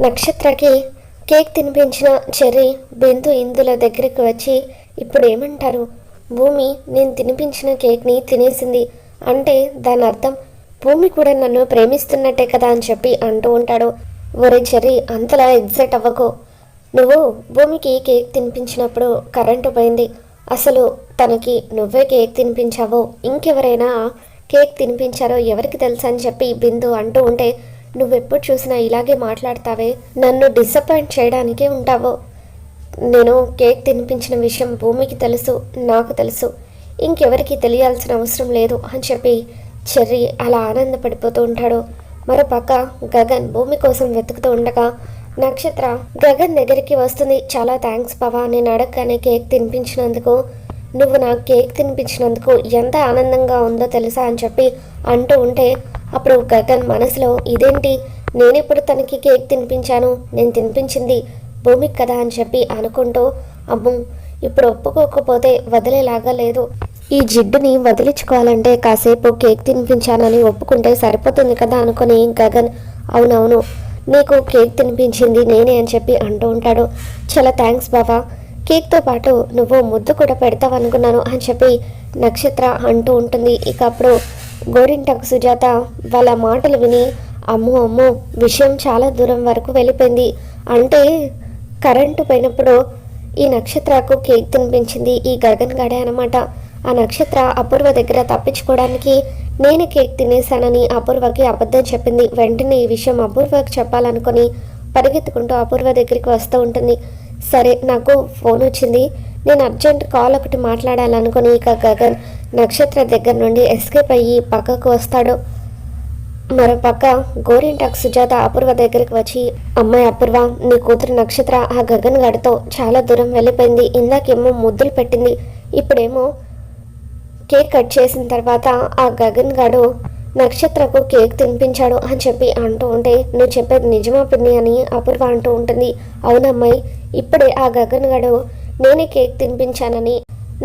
నక్షత్రకి cake తినిపించిన cherry బిందు ఇందుల దగ్గరికి వచ్చి ఇప్పుడు ఏమంటారు భూమి నేను తినిపించిన కేక్ని తినేసింది అంటే దాని అర్థం భూమి కూడా నన్ను ప్రేమిస్తున్నట్టే కదా అని చెప్పి అంటూ ఉంటాడు. ఒరే చెర్రీ అంతలా ఎగ్జైట్ అవ్వకు. నువ్వు భూమికి కేక్ తినిపించినప్పుడు కరెంటు పోయింది. అసలు తనకి నువ్వే కేక్ తినిపించావో. ఇంకెవరైనా కేక్ తినిపించారో ఎవరికి తెలుసు? అని చెప్పి బిందు అంటూ ఉంటే నువ్వెప్పుడు చూసినా ఇలాగే మాట్లాడతావే? నన్ను డిసప్పాయింట్ చేయడానికే ఉంటావో? నేను కేక్ తినిపించిన విషయం భూమికి తెలుసు నాకు తెలుసు. ఇంకెవరికి తెలియాల్సిన అవసరం లేదు అని చెప్పి చెర్రీ అలా ఆనందపడిపోతూ ఉంటాడు. మరోపక్క గగన్ భూమి కోసం వెతుకుతూ ఉండగా నక్షత్ర గగన్ దగ్గరికి వస్తుంది. చాలా థ్యాంక్స్ పవా నేను అడగగానే కేక్ తినిపించినందుకు నువ్వు నాకు కేక్ తినిపించినందుకు ఎంత ఆనందంగా ఉందో తెలుసా? అని చెప్పి అంటూ ఉంటే అప్పుడు గగన్ మనసులో ఇదేంటి? నేనిప్పుడు తనకి కేక్ తినిపించాను. నేను తినిపించింది భూమికి కదా అని చెప్పి అనుకుంటూ అమ్ము ఇప్పుడు ఒప్పుకోకపోతే వదిలేలాగా లేదు. ఈ జిడ్డుని వదిలించుకోవాలంటే కాసేపు కేక్ తినిపించానని ఒప్పుకుంటే సరిపోతుంది కదా అనుకుని గగన్ అవునవును నీకు కేక్ తినిపించింది నేనే అని చెప్పి అంటూ ఉంటాడు. చాలా థ్యాంక్స్ బాబా కేక్తో పాటు నువ్వు ముద్దు కూడా పెడతావు అనుకున్నాను అని చెప్పి నక్షత్ర అంటూ ఉంటుంది. ఇక అప్పుడు గోరింటకు సుజాత వాళ్ళ మాటలు విని అమ్మో అమ్మో విషయం చాలా దూరం వరకు వెళ్ళిపోయింది. అంటే కరెంటు పోయినప్పుడు ఈ నక్షత్రకు కేక్ తినిపించింది ఈ గగన్ గడే అనమాట ఆ నక్షత్ర అపూర్వ దగ్గర తప్పించుకోవడానికి నేను కేక్ తినేశానని అపూర్వకి అబద్ధం చెప్పింది. వెంటనే ఈ విషయం అపూర్వకి చెప్పాలనుకుని పరిగెత్తుకుంటూ అపూర్వ దగ్గరికి వస్తూ ఉంటుంది. సరే నాకు ఫోన్ వచ్చింది. నేను అర్జెంట్ కాల్ ఒకటి మాట్లాడాలనుకుని ఇక గగన్ నక్షత్ర దగ్గర నుండి ఎస్కేప్ అయ్యి పక్కకు వస్తాడు. మరోపక్క గోరింటాక్ సుజాత అపూర్వ దగ్గరికి వచ్చి అమ్మాయి అపూర్వ నీ కూతురు నక్షత్ర ఆ గగన్ గడితో చాలా దూరం వెళ్ళిపోయింది. ఇందాకేమో ముద్దులు పెట్టింది. ఇప్పుడేమో కేక్ కట్ చేసిన తర్వాత ఆ గగన్ గడు నక్షత్రకు కేక్ తినిపించాడు అని చెప్పి అంటూ ఉంటే నువ్వు చెప్పేది నిజమా పిన్ని? అని అపూర్వ అంటూ ఉంటుంది. అవునమ్మాయి ఇప్పుడే ఆ గగన్ గడు నేనే కేక్ తినిపించానని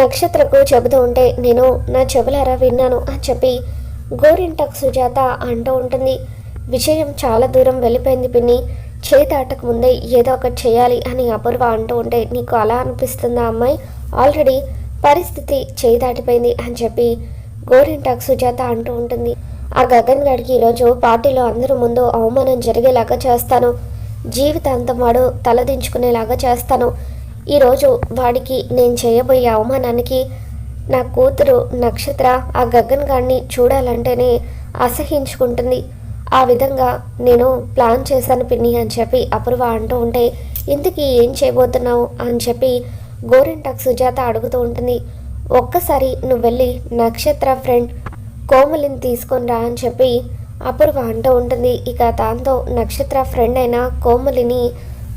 నక్షత్రకు చెబుతూ ఉంటే నేను నా చెబులారా విన్నాను అని చెప్పి గోరింటక్ సుజాత అంటూ ఉంటుంది. విజయం చాలా దూరం వెళ్ళిపోయింది పిన్ని. చేతి ఆటకు ముందే ఏదో ఒకటి చేయాలి అని అపూర్వ అంటూ ఉంటే నీకు అలా అనిపిస్తుందా అమ్మాయి? ఆల్రెడీ పరిస్థితి చేయి దాటిపోయింది అని చెప్పి గోరింటాక్ సుజాత అంటూ ఉంటుంది. ఆ గగన్ గడికి ఈరోజు పార్టీలో అందరూ ముందు అవమానం జరిగేలాగా చేస్తాను. జీవితాంతం వాడు తలదించుకునేలాగా చేస్తాను. ఈరోజు వాడికి నేను చేయబోయే అవమానానికి నా కూతురు నక్షత్ర ఆ గగన్ గాడిని చూడాలంటేనే అసహించుకుంటుంది. ఆ విధంగా నేను ప్లాన్ చేశాను పిన్ని అని చెప్పి అపూర్వ అంటూ ఉంటే ఇంతకీ ఏం చేయబోతున్నావు? అని చెప్పి గోరింటాక్ సుజాత అడుగుతూ ఉంటుంది. ఒక్కసారి నువ్వు వెళ్ళి నక్షత్ర ఫ్రెండ్ కోమలిని తీసుకొని రా అని చెప్పి అపూర్వ అంటూ ఉంటుంది. ఇక దాంతో నక్షత్ర ఫ్రెండ్ అయిన కోమలిని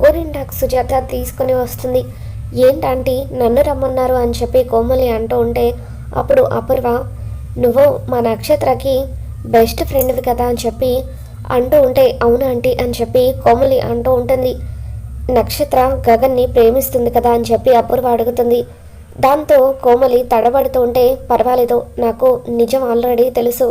గోరింటాకు సుజాత తీసుకొని వస్తుంది. ఏంటంటే నన్ను రమ్మన్నారు అని చెప్పి కోమలి అంటూ ఉంటే అప్పుడు అపూర్వ నువ్వు మా నక్షత్రకి బెస్ట్ ఫ్రెండ్వి కదా అని చెప్పి అంటూ ఉంటే అవునా ఆంటీ అని చెప్పి కోమలి అంటూ ఉంటుంది. నక్షత్ర గగన్ని ప్రేమిస్తుంది కదా అని చెప్పి అపూర్వ అడుగుతుంది. దాంతో కోమలి తడబడుతూ ఉంటే పర్వాలేదు నాకు నిజం ఆల్రెడీ తెలుసు.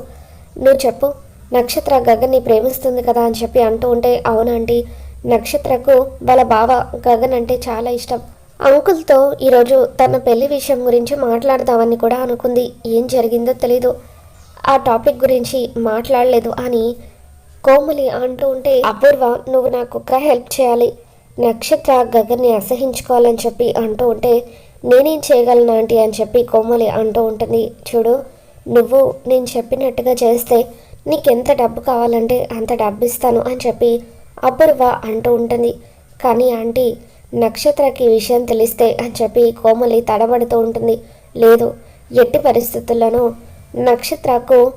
నువ్వు చెప్పు నక్షత్ర గగన్ని ప్రేమిస్తుంది కదా అని చెప్పి అంటూ ఉంటే అవునంటీ నక్షత్రకు వాళ్ళ బావ గగన్ అంటే చాలా ఇష్టం. అంకుల్తో ఈరోజు తన పెళ్ళి విషయం గురించి మాట్లాడదామని కూడా అనుకుంది. ఏం జరిగిందో తెలీదు. ఆ టాపిక్ గురించి మాట్లాడలేదు అని కోమలి అంటూ ఉంటే అపూర్వ నువ్వు నాకు ఒక హెల్ప్ చేయాలి. నక్షత్ర గగన్ని అసహించుకోవాలని చెప్పి అంటూ ఉంటే నేనేం చేయగలను ఆంటీ? అని చెప్పి కోమలి అంటూ ఉంటుంది. చూడు నువ్వు నేను చెప్పినట్టుగా చేస్తే నీకెంత డబ్బు కావాలంటే అంత డబ్బు ఇస్తాను అని చెప్పి అపూర్వ అంటూ ఉంటుంది. కానీ ఆంటీ నక్షత్రకి విషయం తెలిస్తే అని చెప్పి కోమలి తడబడుతూ ఉంటుంది. లేదు ఎట్టి పరిస్థితుల్లోనూ నక్షత్రకు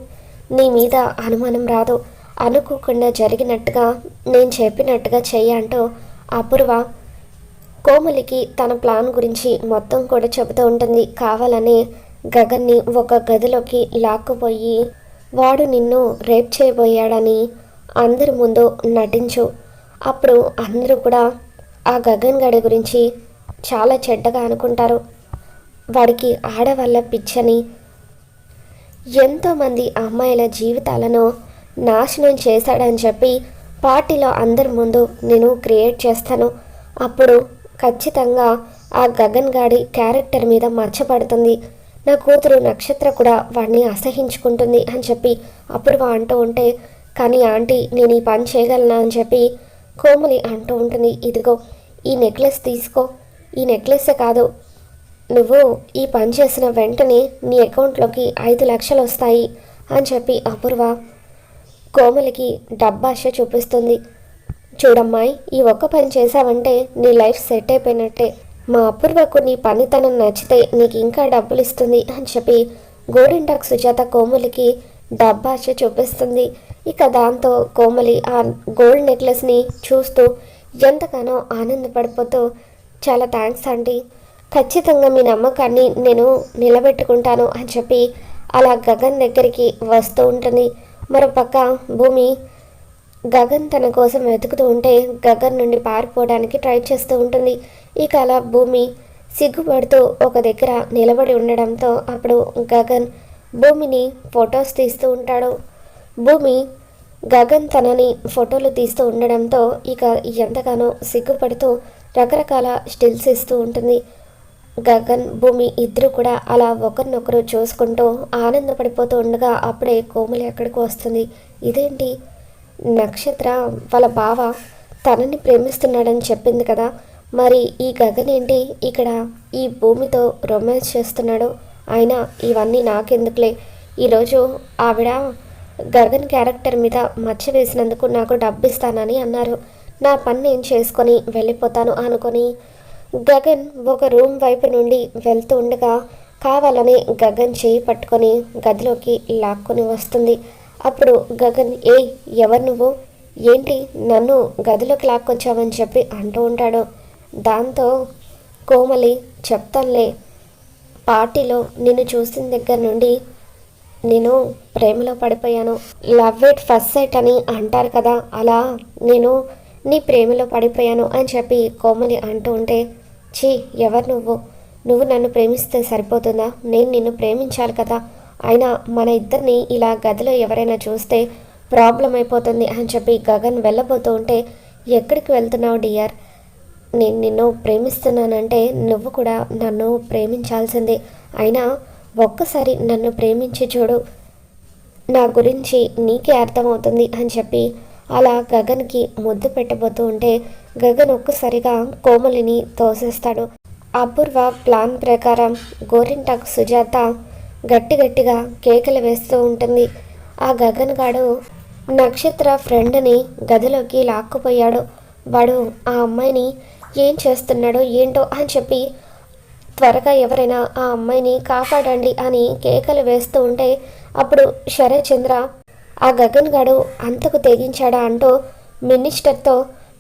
నీ మీద అనుమానం రాదు. అనుకోకుండా జరిగినట్టుగా నేను చెప్పినట్టుగా చెయ్యి అంటూ అపూర్వ కోమలికి తన ప్లాన్ గురించి మొత్తం కూడా చెబుతూ ఉంటుంది. కావాలని గగన్ని ఒక గదిలోకి లాక్కుపోయి వాడు నిన్ను రేప్ చేయబోయాడని అందరి ముందు నటించు. అప్పుడు అందరూ కూడా ఆ గగన్ గడి గురించి చాలా చెడ్డగా అనుకుంటారు. వాడికి ఆడవాళ్ళ పిచ్చని ఎంతోమంది అమ్మాయిల జీవితాలను నాశనం చేశాడని చెప్పి పార్టీలో అందరి ముందు నేను క్రియేట్ చేస్తాను. అప్పుడు ఖచ్చితంగా ఆ గగన్ గాడి క్యారెక్టర్ మీద మర్చపడుతుంది నా కూతురు నక్షత్ర కూడా వాడిని అసహించుకుంటుంది అని చెప్పి అపూర్వ అంటూ ఉంటే కానీ ఆంటీ నేను ఈ పని చేయగలనా అని చెప్పి కోమలి అంటూ ఉంటుంది. ఇదిగో ఈ నెక్లెస్ తీసుకో. ఈ నెక్లెస్ కాదు నువ్వు ఈ పని చేసిన వెంటనే నీ అకౌంట్లోకి ఐదు లక్షలు వస్తాయి అని చెప్పి అపూర్వ కోమలికి డబ్బాష చూపిస్తుంది. చూడమ్మాయి ఈ ఒక్క పని చేసావంటే నీ లైఫ్ సెట్ అయిపోయినట్టే. మా అపూర్వకు నీ పనితనం నచ్చితే నీకు ఇంకా డబ్బులు ఇస్తుంది అని చెప్పి గోరింటాక్ సుజాత కోమలికి డబ్బాష చూపిస్తుంది. ఇక దాంతో కోమలి ఆ గోల్డ్ నెక్లెస్ని చూస్తూ ఎంతగానో ఆనందపడిపోతూ చాలా థ్యాంక్స్ ఆంటీ ఖచ్చితంగా మీ నమ్మకాన్ని నేను నిలబెట్టుకుంటాను అని చెప్పి అలా గగన్ దగ్గరికి వస్తూ ఉంటుంది. మరోపక్క భూమి గగన్ తన కోసం వెతుకుతూ ఉంటే గగన్ నుండి పారిపోవడానికి ట్రై చేస్తూ ఉంటుంది. ఇక అలా భూమి సిగ్గుపడుతూ ఒక దగ్గర నిలబడి ఉండడంతో అప్పుడు గగన్ భూమిని ఫొటోస్ తీస్తూ ఉంటాడు. భూమి గగన్ తనని ఫోటోలు తీస్తూ ఉండడంతో ఇక ఎంతగానో సిగ్గుపడుతూ రకరకాల స్టిల్స్ ఇస్తూ ఉంటుంది. గగన్ భూమి ఇద్దరు కూడా అలా ఒకరినొకరు చూసుకుంటూ ఆనందపడిపోతూ ఉండగా అప్పుడే కోమలి ఎక్కడికి వస్తుంది. ఇదేంటి? నక్షత్ర వాళ్ళ బావ తనని ప్రేమిస్తున్నాడని చెప్పింది కదా. మరి ఈ గగన్ ఏంటి? ఇక్కడ ఈ భూమితో రొమాన్స్ చేస్తున్నాడు. అయినా ఇవన్నీ నాకెందుకులే? ఈరోజు ఆవిడ గగన్ క్యారెక్టర్ మీద మచ్చ వేసినందుకు నాకు డబ్బు ఇస్తానని అన్నారు. నా పని నేను చేసుకొని వెళ్ళిపోతాను అనుకొని గగన్ ఒక రూమ్ వైపు నుండి వెళ్తూ ఉండగా కావాలని గగన్ చేయి పట్టుకొని గదిలోకి లాక్కొని వస్తుంది. అప్పుడు గగన్ ఏ ఎవరు నువ్వు? ఏంటి నన్ను గదిలోకి లాక్కొచ్చావని చెప్పి అంటూ ఉంటాడు. దాంతో కోమలి చెప్తానులే పార్టీలో నిన్ను చూసిన దగ్గర నుండి నేను ప్రేమలో పడిపోయాను. లవ్ ఎట్ ఫస్ట్ సైట్ అని అంటారు కదా అలా నేను నీ ప్రేమలో పడిపోయాను అని చెప్పి కోమలి అంటూ ఉంటే ఛీ ఎవరు నువ్వు? నువ్వు నన్ను ప్రేమిస్తే సరిపోతుందా? నేను నిన్ను ప్రేమించాలి కదా. అయినా మన ఇద్దరిని ఇలా గదిలో ఎవరైనా చూస్తే ప్రాబ్లం అయిపోతుంది అని చెప్పి గగన్ వెళ్ళబోతూ ఉంటే ఎక్కడికి వెళ్తున్నావు డియర్? నేను నిన్ను ప్రేమిస్తున్నానంటే నువ్వు కూడా నన్ను ప్రేమించాల్సిందే. అయినా ఒక్కసారి నన్ను ప్రేమించి చూడు. నా గురించి నీకే అర్థమవుతుంది అని చెప్పి అలా గగన్కి ముద్దు పెట్టబోతూ ఉంటే గగన్ ఒక్కసారిగా కోమలిని తోసేస్తాడు. అపూర్వ ప్లాన్ ప్రకారం గోరింటాకు సుజాత గట్టి గట్టిగా కేకలు వేస్తూ ఉంటుంది. ఆ గగన్ గాడు నక్షత్ర ఫ్రెండ్ని గదిలోకి లాక్కుపోయాడు. వాడు ఆ అమ్మాయిని ఏం చేస్తున్నాడో ఏంటో అని చెప్పి త్వరగా ఎవరైనా ఆ అమ్మాయిని కాపాడండి అని కేకలు వేస్తూ ఉంటే అప్పుడు శరత్చంద్ర ఆ గగన్ గాడు అంతకు తెగించాడా? అంటూ మినిస్టర్తో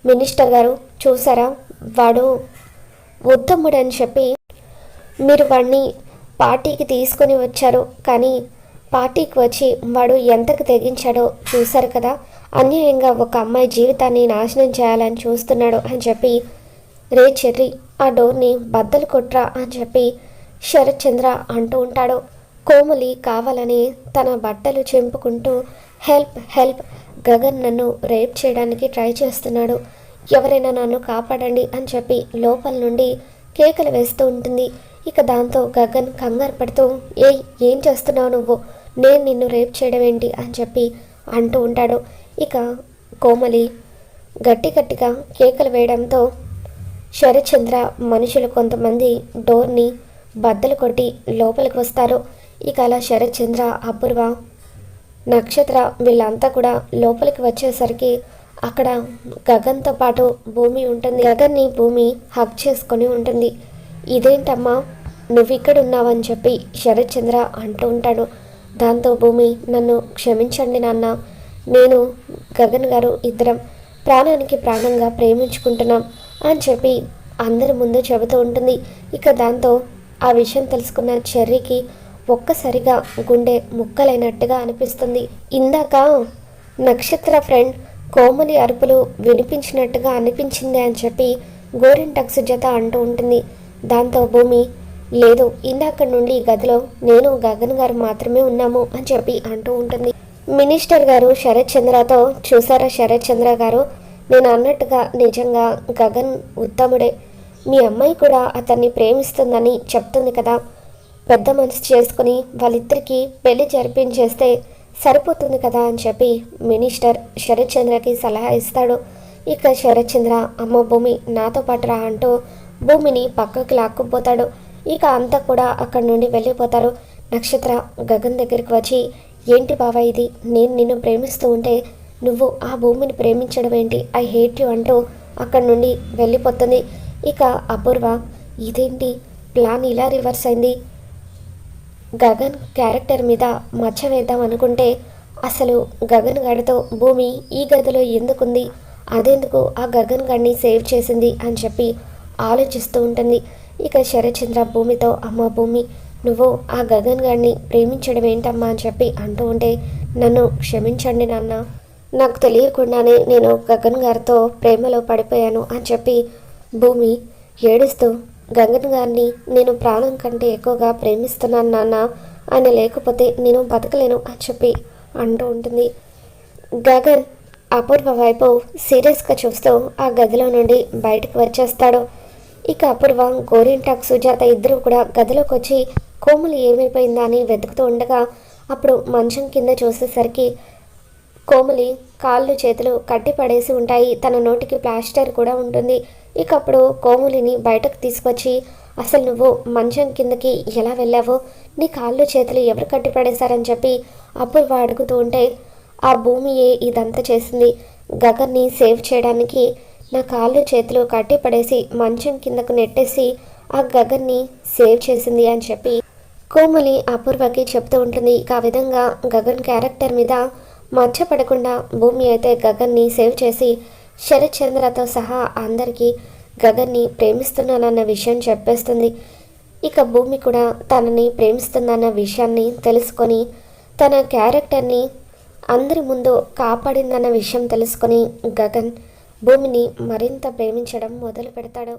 మినిస్టర్ గారు చూసారా? వాడు ఉత్తముడని చెప్పి మీరు వాడిని పార్టీకి తీసుకొని వచ్చారు. కానీ పార్టీకి వచ్చి వాడు ఎంతకు తెగించాడో చూశారు కదా. అన్యాయంగా ఒక అమ్మాయి జీవితాన్ని నాశనం చేయాలని చూస్తున్నాడు అని చెప్పి రే చెర్రి ఆ డోర్ని బద్దలు కొట్రా అని చెప్పి శరత్చంద్ర అంటూ ఉంటాడు. కోమలి కావాలని తన బట్టలు చెంపుకుంటూ హెల్ప్ హెల్ప్ గగన్ నన్ను రేప్ చేయడానికి ట్రై చేస్తున్నాడు. ఎవరైనా నన్ను కాపాడండి అని చెప్పి లోపల నుండి కేకలు వేస్తూ ఉంటుంది. ఇక దాంతో గగన్ కంగారు పడుతూ ఏ ఏం చేస్తున్నావు నువ్వు? నేను నిన్ను రేప్ చేయడం ఏంటి? అని చెప్పి అంటూ ఉంటాడు. ఇక కోమలి గట్టి గట్టిగా కేకలు వేయడంతో శరచంద్ర మనుషులు కొంతమంది డోర్ని బద్దలు కొట్టి లోపలికి వస్తారు. ఇక అలా శరత్చంద్ర అపూర్వ నక్షత్ర వీళ్ళంతా కూడా లోపలికి వచ్చేసరికి అక్కడ గగన్తో పాటు భూమి ఉంటుంది. గగన్ని భూమి హక్ చేసుకొని ఉంటుంది. ఇదేంటమ్మా నువ్వు ఇక్కడ ఉన్నావని చెప్పి శరత్చంద్ర అంటూ ఉంటాడు. దాంతో భూమి నన్ను క్షమించండి నాన్న. నేను గగన్ గారు ఇద్దరం ప్రాణానికి ప్రాణంగా ప్రేమించుకుంటున్నాం. అని చెప్పి అందరి ముందు చెబుతూ ఉంటుంది. ఇక దాంతో ఆ విషయం తెలుసుకున్న చెర్రీకి ఒక్కసారిగా గుండె ముక్కలైనట్టుగా అనిపిస్తుంది. ఇందాక నక్షత్ర ఫ్రెండ్ కోమలి అరుపులు వినిపించినట్టుగా అనిపించింది అని చెప్పి గోరింటక్ సుజాత అంటూ ఉంటుంది. దాంతో భూమి లేదు ఇందాక నుండి ఈ గదిలో నేను గగన్ గారు మాత్రమే ఉన్నాము అని చెప్పి అంటూ ఉంటుంది. మినిస్టర్ గారు శరత్ చంద్రతో చూసారా శరత్ చంద్ర గారు? నేను అన్నట్టుగా నిజంగా గగన్ ఉత్తముడే. మీ అమ్మాయి కూడా అతన్ని ప్రేమిస్తుందని చెప్తుంది కదా. పెద్ద మనసు చేసుకుని వాళ్ళిద్దరికీ పెళ్ళి జరిపించేస్తే సరిపోతుంది కదా అని చెప్పి మినిస్టర్ శరత్చంద్రకి సలహా ఇస్తాడు. ఇక శరత్చంద్ర అమ్మ భూమి నాతో పాటు రా అంటూ భూమిని పక్కకి లాక్కుపోతాడు ఇక అంతా కూడా అక్కడి నుండి వెళ్ళిపోతారు నక్షత్ర గగన్ దగ్గరికి వచ్చి ఏంటి బావా ఇది? నేను నిన్ను ప్రేమిస్తూ ఉంటే నువ్వు ఆ భూమిని ప్రేమించడం ఏంటి? ఐ హేట్ యు అంటూ అక్కడి నుండి వెళ్ళిపోతుంది. ఇక అపూర్వ ఇదేంటి? ప్లాన్ ఇలా రివర్స్ అయింది. గగన్ క్యారెక్టర్ మీద మచ్చ వేద్దాం అనుకుంటే అసలు గగన్ గడితో భూమి ఈ గదిలో ఎందుకుంది? అదెందుకు ఆ గగన్ గడిని సేవ్ చేసింది అని చెప్పి ఆలోచిస్తూ ఉంటుంది. ఇక శరచంద్ర భూమితో అమ్మ భూమి నువ్వు ఆ గగన్ గారిని ప్రేమించడం ఏంటమ్మా? అని చెప్పి అంటూ ఉంటే నన్ను క్షమించండి నాన్న. నాకు తెలియకుండానే నేను గగన్ గారితో ప్రేమలో పడిపోయాను అని చెప్పి భూమి ఏడుస్తూ గగన్ గారిని నేను ప్రాణం కంటే ఎక్కువగా ప్రేమిస్తున్నాను నాన్న ఆయన లేకపోతే నేను బతకలేను అని చెప్పి అంటూ ఉంటుంది. గగన్ అపూర్వ వైపు సీరియస్గా చూస్తూ ఆ గదిలో నుండి బయటకు వచ్చేస్తాడు. ఇక అపూర్వ గోరింటాక్ సుజాత ఇద్దరు కూడా గదిలోకి వచ్చి కోమలు ఏమైపోయిందా? అని వెతుకుతూ ఉండగా అప్పుడు మంచం కింద చూసేసరికి కోమలి కాళ్ళు చేతులు కట్టి పడేసి ఉంటాయి. తన నోటికి ప్లాస్టర్ కూడా ఉంటుంది. ఇకప్పుడు కోములిని బయటకు తీసుకొచ్చి అసలు నువ్వు మంచం కిందకి ఎలా వెళ్ళావో? నీ కాళ్ళు చేతులు ఎవరు కట్టి పడేశారని చెప్పి అపూర్వ అడుగుతూ ఉంటే ఆ భూమియే ఇదంతా చేసింది. గగన్ని సేవ్ చేయడానికి నా కాళ్ళు చేతులు కట్టిపడేసి మంచం కిందకు నెట్టేసి ఆ గగన్ని సేవ్ చేసింది అని చెప్పి కోమలి అపూర్వకి చెప్తూ ఉంటుంది. ఇక ఆ విధంగా గగన్ క్యారెక్టర్ మీద మచ్చ పడకుండా భూమి అయితే గగన్ని సేవ్ చేసి శరత్ చంద్రతో సహా అందరికీ గగన్ని ప్రేమిస్తున్నానన్న విషయం చెప్పేస్తుంది. ఇక భూమి కూడా తనని ప్రేమిస్తుందన్న విషయాన్ని తెలుసుకొని తన క్యారెక్టర్ని అందరి ముందు కాపాడిందన్న విషయం తెలుసుకొని గగన్ భూమిని మరింత ప్రేమించడం మొదలు పెడతాడు